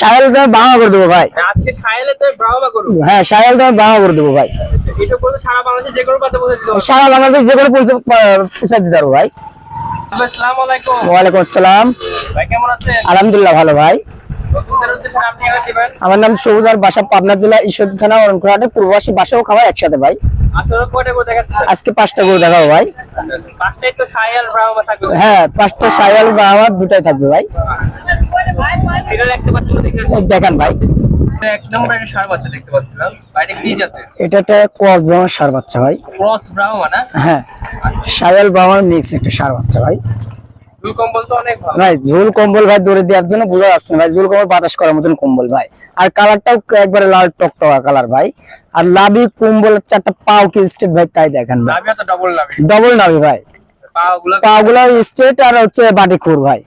সায়াল দামে বাংলা করে দেবো ভাই। আজকে তো গরু হ্যাঁ সায়াল দামে বাংলা করে দেবো ভাই। এসব করে সারা বাংলাদেশে যে কোনো পাতে বসে দিতে সারা বাংলাদেশ যে কোনো পৌঁছে দিতে পারব ভাই। আসসালামু আলাইকুম। ওয়ালাইকুম আসসালাম। ভাই কেমন আছেন? আলহামদুলিল্লাহ ভালো ভাই। আমার নাম সবুজ আর বাসা পাবনা জেলা ঈশ্বর থানা অরণকুড়াটে পূর্ববাসী বাসাও খাবার একসাথে ভাই। আজকে পাঁচটা করে দেখাবো ভাই। পাঁচটাই তো সাহেল হ্যাঁ পাঁচটা সায়াল বা আমার দুটাই থাকবে ভাই সিরিয়াল দেখতে পাচ্ছেন দেখে এই দেখেন ভাই। এক নম্বর সার বাচ্চা দেখতে পাচ্ছিলাম। বাইরে কি জাতের? এটা একটা ক্রস সার বাচ্চা ভাই। ক্রস ব্রাহ্মা না? হ্যাঁ। সায়াল বামার মিক্স একটা সার বাচ্চা ভাই। দুই কম্বল তো অনেক ভালো। ভাই ঝুল কম্বল ভাই দৌড়ে দেওয়ার জন্য বোঝা যাচ্ছে না ভাই। ঝুল কম্বল বাতাস করার মতন কম্বল ভাই। আর কালারটাও একবারে লাল টকটকা কালার ভাই। আর লাভি কম্বল চারটা পাও কি স্টেট ভাই তাই দেখেন ভাই। ডবল লাভি। ডবল ভাই। পা গুলো পা গুলো আর হচ্ছে বাটি খুর ভাই।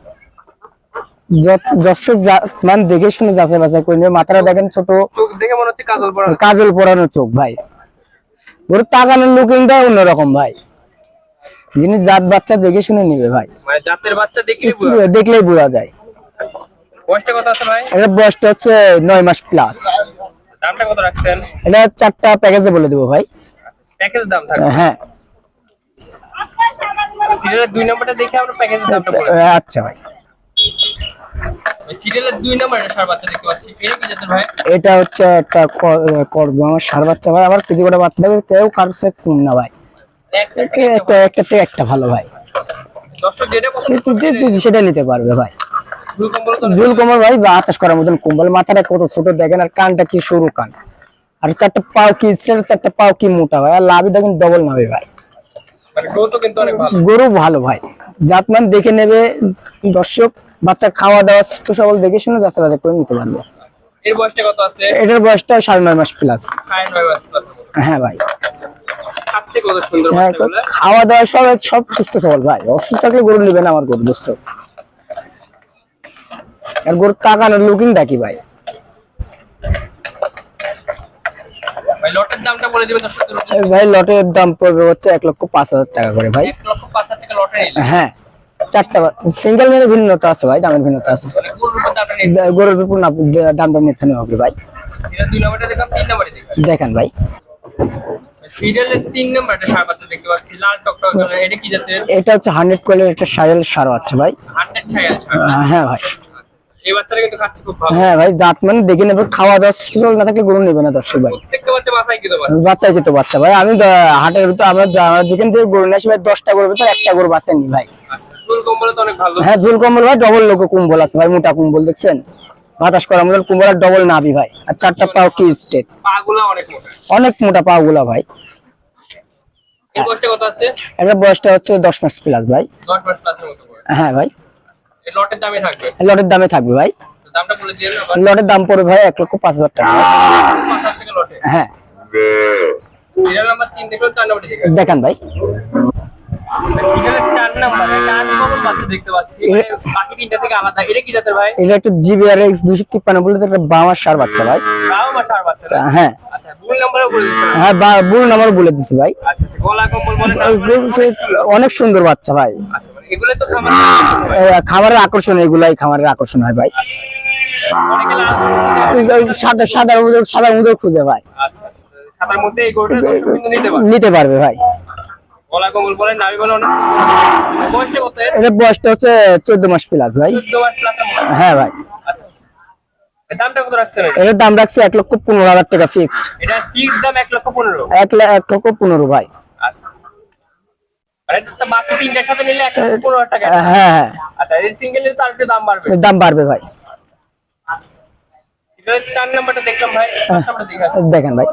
দর্শক মানে দেখে শুনে যাচাই বাছাই করে নেবে মাথাটা দেখেন ছোট। দেখে মনে হচ্ছে কাজল পরা কাজল পরানো চোখ ভাই। ওর তাকানোর লুকিংটা অন্যরকম ভাই। জিনিস জাত বাচ্চা দেখে শুনে নিবে ভাই। মানে জাতের বাচ্চা দেখলে বুঝা দেখলেই বোঝা যায়। বয়সটা কত আছে ভাই? এটা বয়সটা হচ্ছে নয় মাস প্লাস দামটা কত রাখছেন? এটা চারটা প্যাকেজে বলে দেবো ভাই। প্যাকেজ দাম থাকবে। হ্যাঁ সিরিয়ালের দুই নম্বরটা দেখে আমরা প্যাকেজের দামটা বলে আচ্ছা ভাই। সিরিয়ালের দুই নম্বর একটা সার বাচ্চা দেখতে পাচ্ছি। এটা কি জাতের ভাই? এটা হচ্ছে একটা করজ আমার সার বাচ্চা ভাই আবার কিছু করে বাচ্চা দেবে কেউ কারোর সাথে কম না ভাই। একটা একটা একটা একটা থেকে একটা ভালো ভাই। দর্শক যেটা পছন্দ সেটা নিতে পারবে ভাই। ঝুল কোমর ভাই বাতাস করার মতন কম্বল। মাথাটা কত ছোট দেখেন আর কানটা কি সরু কান। আর চারটা পাও কি স্ট্রেট চারটা পাও কি মোটা ভাই। আর লাভি দেখেন ডবল নাবে ভাই। মানে গরু ভালো ভাই। জাতমান দেখে নেবে দর্শক। বাচ্চা খাওয়া দাওয়া সুস্থ সবল দেখে শুনে যাচাই বাছাই করে নিতে পারবে। এর বয়সটা কত আছে? এটার বয়সটা সাড়ে নয় মাস প্লাস। হ্যাঁ ভাই। হ্যাঁ খাওয়া দাওয়া সব সব সুস্থ সবল ভাই। অসুস্থ থাকলে গরু নেবে না আমার গরু দোস্ত আর গরু কাকানোর লুকিং ডাকি ভাই? ভাই লটের দাম পড়বে হচ্ছে এক লক্ষ পাঁচ হাজার টাকা করে ভাই। হ্যাঁ। চারটা সিঙ্গেল নিলে ভিন্নতা আছে ভাই দামের ভিন্নতা আছে। গরুর বিপুল না দামটা নিতে হবে ভাই। দেখেন ভাই। এটা হচ্ছে হান্ড্রেড কোয়ালিটির একটা সাইল সার আছে ভাই। হান্ড্রেড ছায়াল ছাড় আহ, হ্যাঁ ভাই। হ্যাঁ ভাই জাত মানে দেখে নেবে খাওয়া দাওয়া না থাকলে গরু নেবে না দর্শক ভাই। প্রত্যেকটা বাচ্চা। ভাই আমি হাটের ভিতর আমরা যেখান থেকে গরু নিয়ে আসি ভাই দশটা গরুর ভিতর একটা গরু বাঁচে নি ভাই। হ্যাঁ ঝুল কম্বল ভাই ডবল লোক কুম্বল আছে ভাই মোটা কুম্বল দেখছেন? বাতাস করা মতন কুম্বল আর ডবল নাবি ভাই আর চারটা পাও কি স্টেট অনেক মোটা। পাও গুলা ভাই। এটা বয়সটা হচ্ছে দশ মাস প্লাস ভাই। হ্যাঁ ভাই। লটের দামে থাকবে ভাই। লটের দাম পড়বে ভাই এক লক্ষ পাঁচ হাজার টাকা। হ্যাঁ। দেখান ভাই। নাম্বার এটা আমি কখন বাচ্চা দেখতে পাচ্ছি। মানে বাকি তিনটা থেকে আলাদা। এটা কি জাতের ভাই? এটা একটা বলে সার বাচ্চা ভাই। সার বাচ্চা। হ্যাঁ। আচ্ছা বলে হ্যাঁ বা- বুল নাম্বার বলে দিছি ভাই। আচ্ছা আচ্ছা, গলা কম্বল বলে অনেক সুন্দর বাচ্চা ভাই। আচ্ছা, এগুলো তো খাবারের আকর্ষণ এগুলাই খাবারের আকর্ষণ হয় ভাই। সাদা সাদা সাদা খুঁজে ভাই। আচ্ছা, নিতে পারবে ভাই। গলা কম্বল বলে নাভি বলে অনেক বয়সটা কত এর? এটা বয়সটা হচ্ছে চোদ্দ মাস প্লাস ভাই। মাস প্লাস হ্যাঁ ভাই। আচ্ছা। এর দামটা কত রাখছেন দাম রাখছি লক্ষ পনেরো হাজার টাকা ফিক্সড এটা ফিক্স দাম লক্ষ পনেরো। এক লাখ এক লক্ষ পনেরো ভাই। আচ্ছা। বাকি তিনটার সাথে নিলে লক্ষ হাজার টাকা। হ্যাঁ হ্যাঁ। আচ্ছা সিঙ্গেল নিলে তার একটু দাম বাড়বে। দাম বাড়বে ভাই। চার নাম্বারটা দেখলাম ভাই। আসি। দেখেন ভাই।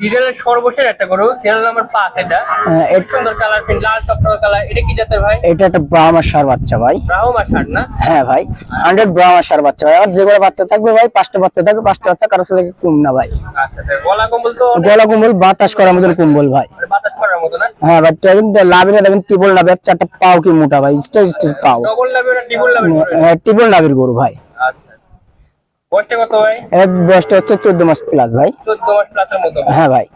সিরিয়ালের সর্বশেষ একটা গরু সিরিয়াল নাম্বার পাঁচ এটা। হ্যাঁ, সুন্দর কালার প্রিন্ট লাল টকটকা কালার এটা কি জাতের ভাই? এটা একটা ব্রাহ্মার সার বাচ্চা ভাই। ব্রাহ্মা না? হ্যাঁ ভাই হান্ড্রেড সার বাচ্চা ভাই। আর যেগুলো বাচ্চা থাকবে ভাই পাঁচটা বাচ্চা থাকবে পাঁচটা বাচ্চা কারোর সাথে কম না ভাই। আচ্ছা আচ্ছা। গলা কম্বল তো গলা কুম্বল বাতাস করার মতন কুম্বল ভাই। মানে বাতাস করার মতো না? হ্যাঁ ভাই কিন্তু লাভের দেখেন টিবল নাবে চারটা পাও কি মোটা ভাই স্টেজ স্টেজ পাও। ডবল হ্যাঁ, টিবল নাবির গরু ভাই। আচ্ছা বয়সটা কত ভাই? এর বয়সটা হচ্ছে চোদ্দ মাস প্লাস ভাই। চোদ্দ মাস প্লাসের মতো। হ্যাঁ ভাই।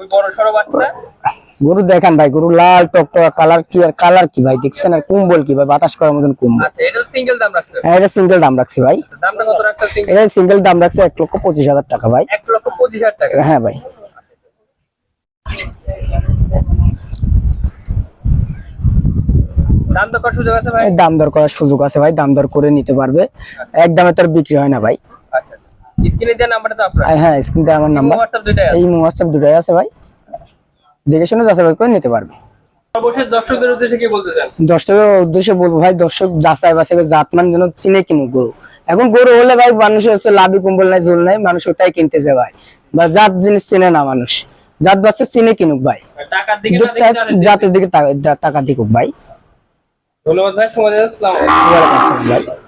ওই বড় সড়ো বাচ্চা। গরু দেখান ভাই গরু লাল টকটকা কালার কি আর কালার কি ভাই? দেখছেন আর কুম্বল কি ভাই? বাতাস করার মতন কুম্বল। আচ্ছা এটা সিঙ্গেল দাম রাখছে। হ্যাঁ এটা সিঙ্গেল দাম রাখছি ভাই। দামটা কত রাখছে সিঙ্গেল এটা সিঙ্গেল দাম রাখছে এক লক্ষ পঁচিশ হাজার টাকা ভাই। এক লক্ষ পঁচিশ হাজার টাকা। হ্যাঁ ভাই। দাম তো কত সুযোগ আছে ভাই? দাম দর করার সুযোগ আছে ভাই দাম দর করে নিতে পারবে। এক দামে তার বিক্রি হয় না ভাই। আচ্ছা স্ক্রিনে দেওয়া নাম্বারটা তো আপনার। আর হ্যাঁ স্ক্রিনতে আমার নাম্বার। আছে। এই দুটাই আছে ভাই। দেখে শুনে যাচাই করে নিতে পারবে। দর্শকদের উদ্দেশ্যে কি বলতে চান? দর্শকের উদ্দেশ্যে বলব ভাই দর্শক যাচাই বাছাই জাতমান যেন চিনে কিনুক গরু। এখন গরু হলে ভাই মানুষের হচ্ছে লাভি কুম্বল নাই ঝোল নাই মানুষ ওটাই কিনতেছে ভাই? বা জাত জিনিস চিনে না মানুষ। জাত বাচ্চা চিনে কিনুক ভাই। জাতের দিকে টাকা দিকুক ভাই। ধন্যবাদ ভাই সময় আসসালামু।